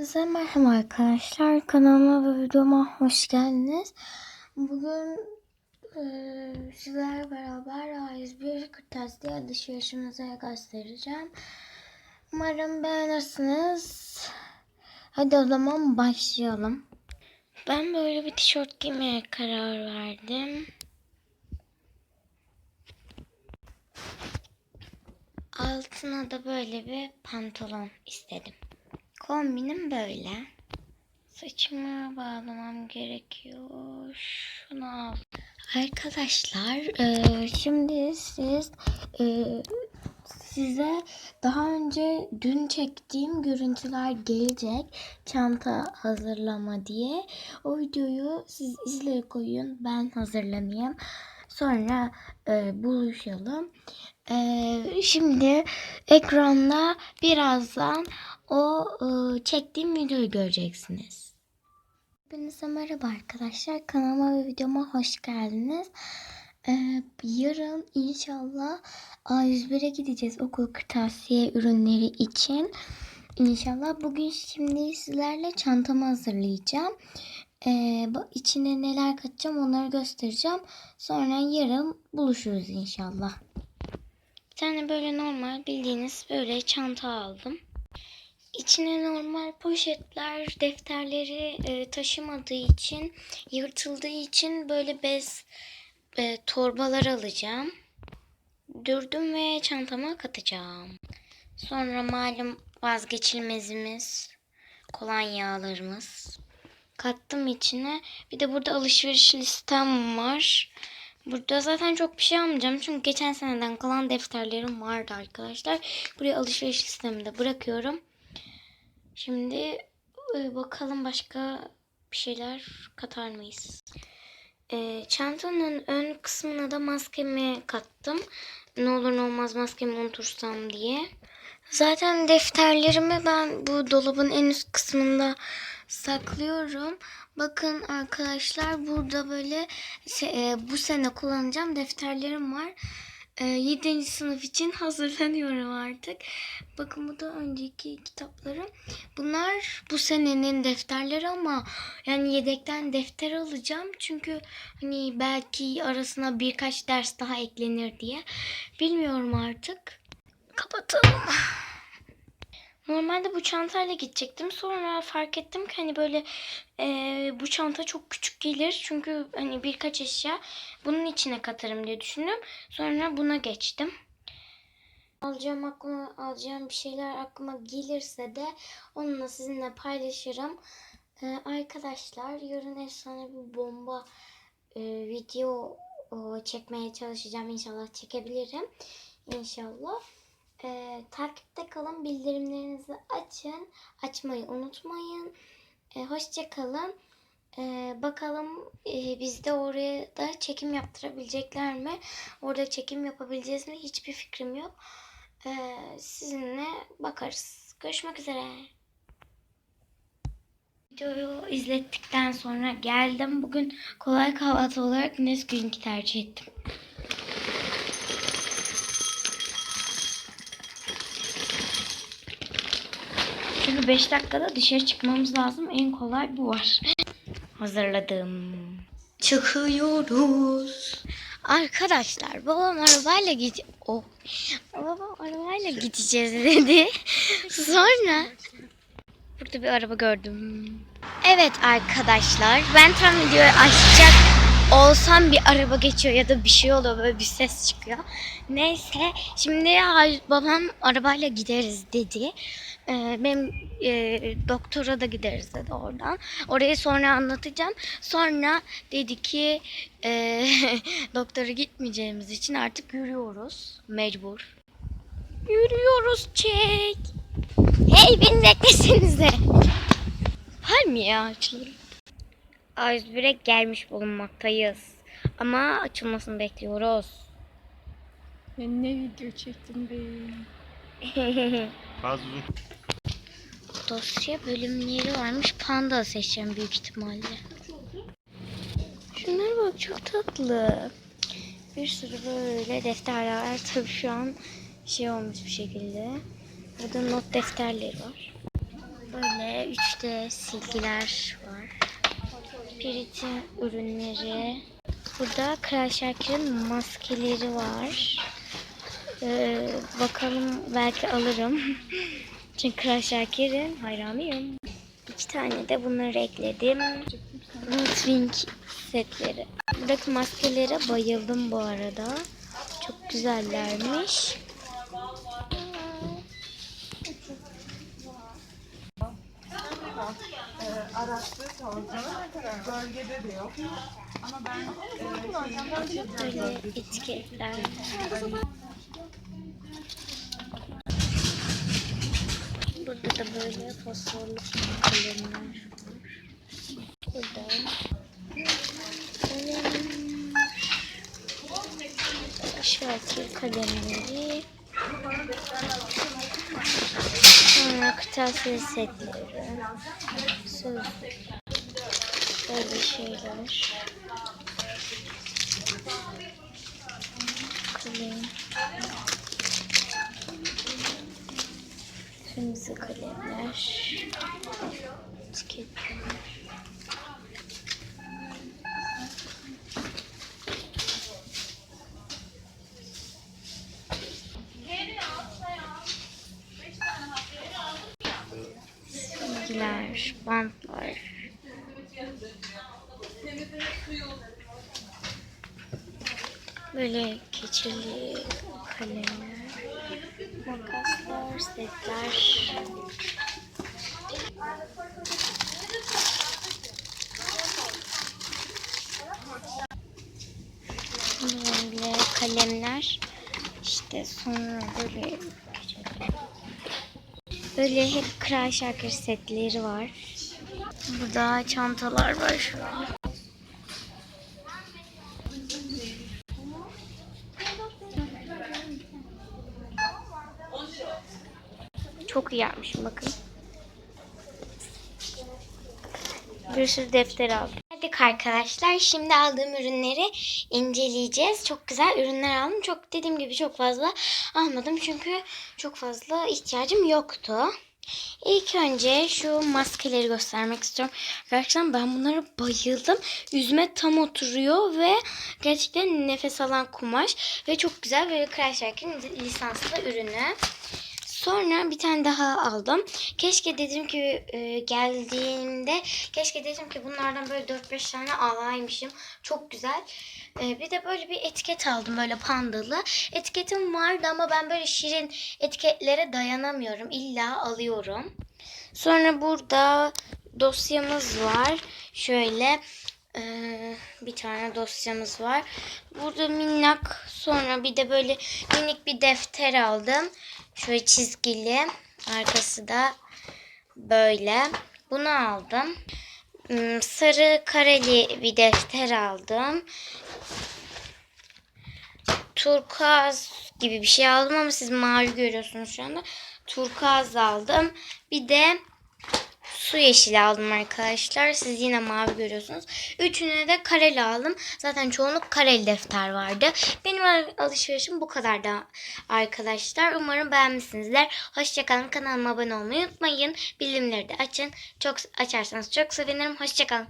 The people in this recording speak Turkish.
Hepinize merhaba arkadaşlar. Kanalıma ve videoma hoş geldiniz. Bugün eee sizlerle beraber A101 kırtasiye alışverişimizi göstereceğim. Umarım beğenirsiniz. Hadi o zaman başlayalım. Ben böyle bir tişört giymeye karar verdim. Altına da böyle bir pantolon istedim. Kombinim böyle. Saçımı bağlamam gerekiyor. Şunu al. Arkadaşlar eee, şimdi siz eee, size daha önce dün çektiğim görüntüler gelecek. Çanta hazırlama diye. O videoyu siz izleye koyun. Ben hazırlamayayım. Sonra eee, buluşalım. Eee, şimdi ekranda birazdan o e, çektiğim videoyu göreceksiniz. Hepinize merhaba arkadaşlar. Kanalıma ve videoma hoş geldiniz. Ee, yarın inşallah A101'e gideceğiz okul kırtasiye ürünleri için. İnşallah bugün şimdi sizlerle çantamı hazırlayacağım. Ee, içine neler katacağım onları göstereceğim. Sonra yarın buluşuruz inşallah. Bir tane böyle normal bildiğiniz böyle çanta aldım. İçine normal poşetler, defterleri e, taşımadığı için, yırtıldığı için böyle bez e, torbalar alacağım. Dürdüm ve çantama katacağım. Sonra malum vazgeçilmezimiz kolonyalarımız. Kattım içine. Bir de burada alışveriş listem var. Burada zaten çok bir şey almayacağım. Çünkü geçen seneden kalan defterlerim vardı arkadaşlar. Buraya alışveriş listemi de bırakıyorum. Şimdi e, bakalım başka bir şeyler katar mıyız? E, çantanın ön kısmına da maskemi kattım. Ne olur ne olmaz maskemi unutursam diye. Zaten defterlerimi ben bu dolabın en üst kısmında saklıyorum. Bakın arkadaşlar burada böyle e, bu sene kullanacağım defterlerim var. E, 7. sınıf için hazırlanıyorum artık. Bakın bu da önceki kitaplarım. Bunlar bu senenin defterleri ama yani yedekten defter alacağım. Çünkü hani belki arasına birkaç ders daha eklenir diye. Bilmiyorum artık. Kapatalım. Normalde bu çantayla gidecektim. Sonra fark ettim ki hani böyle e, bu çanta çok küçük gelir. Çünkü hani birkaç eşya bunun içine katarım diye düşündüm. Sonra buna geçtim. Alacağım aklıma alacağım bir şeyler aklıma gelirse de onunla sizinle paylaşırım. Ee, arkadaşlar yarın efsane bir bomba e, video e, çekmeye çalışacağım. İnşallah çekebilirim. İnşallah. Ee, takipte kalın. Bildirimlerinizi açın. Açmayı unutmayın. Ee, hoşça kalın. Ee, bakalım e, bizde oraya da çekim yaptırabilecekler mi? Orada çekim yapabileceğiz mi? Hiçbir fikrim yok. Ee, sizinle bakarız. Görüşmek üzere. Videoyu izlettikten sonra geldim. Bugün kolay kahvaltı olarak Nesquik'i tercih ettim. Çünkü 5 dakikada dışarı çıkmamız lazım. En kolay bu var. Hazırladım. Çıkıyoruz. Arkadaşlar babam arabayla git oh. Babam arabayla gideceğiz dedi. Sonra burada bir araba gördüm. Evet arkadaşlar ben tam videoyu açacak olsam bir araba geçiyor ya da bir şey oluyor böyle bir ses çıkıyor. Neyse şimdi babam arabayla gideriz dedi. Ee, benim e, doktora da gideriz dedi oradan. Orayı sonra anlatacağım. Sonra dedi ki e, doktora gitmeyeceğimiz için artık yürüyoruz. Mecbur. Yürüyoruz çek. Hey beni beklesenize. Var mı ya ağaçları? A101'e gelmiş bulunmaktayız. Ama açılmasını bekliyoruz. Ben ne video çektim be. Fazla uzun. Dosya bölümleri varmış. Panda seçeceğim büyük ihtimalle. Şunlara bak çok tatlı. Bir sürü böyle defterler var. Tabii şu an şey olmuş bir şekilde. Burada not defterleri var. Böyle 3D silgiler var. Pirit'in ürünleri. Burada Kral Şakir'in maskeleri var. Ee, bakalım belki alırım. Çünkü Kral Şakir'in hayranıyım. İki tane de bunları ekledim. Swing setleri. Buradaki maskelere bayıldım bu arada. Çok güzellermiş. Araçlı çalışma bölgede de yok. Ama ben e, Böyle etiketler. Burada da böyle fosforlu kalemler var. Burada kalem. Şakir kalemleri. Sonra kırtasiye setleri. Sözlük. Böyle şeyler. Kalem. Kırmızı kalemler. Etiketler. Silgiler, bantlar. Böyle keçeli kalemler, makaslar, setler. Böyle kalemler. İşte sonra böyle Böyle hep Kral Şakir setleri var. Burada çantalar var an. Çok iyi yapmışım bakın. Bir sürü defter aldım. Geldik arkadaşlar. Şimdi aldığım ürünleri inceleyeceğiz. Çok güzel ürünler aldım. Çok dediğim gibi çok fazla almadım. Çünkü çok fazla ihtiyacım yoktu. İlk önce şu maskeleri göstermek istiyorum. Gerçekten ben bunlara bayıldım. Yüzüme tam oturuyor ve gerçekten nefes alan kumaş. Ve çok güzel Kral Şarkı'nın lisanslı ürünü. Sonra bir tane daha aldım. Keşke dedim ki e, geldiğimde keşke dedim ki bunlardan böyle 4-5 tane alaymışım. Çok güzel. E, bir de böyle bir etiket aldım böyle pandalı. Etiketim vardı ama ben böyle şirin etiketlere dayanamıyorum. İlla alıyorum. Sonra burada dosyamız var. Şöyle e, bir tane dosyamız var. Burada minnak sonra bir de böyle minik bir defter aldım. Şöyle çizgili. Arkası da böyle. Bunu aldım. Hmm, Sarı kareli bir defter aldım. Turkuaz gibi bir şey aldım ama siz mavi görüyorsunuz şu anda. Turkuaz aldım. Bir de su yeşili aldım arkadaşlar. Siz yine mavi görüyorsunuz. Üçüne de kareli aldım. Zaten çoğunluk kareli defter vardı. Benim alışverişim bu kadar da arkadaşlar. Umarım beğenmişsinizdir. Hoşçakalın. Kanalıma abone olmayı unutmayın. Bildirimleri de açın. Çok açarsanız çok sevinirim. Hoşçakalın.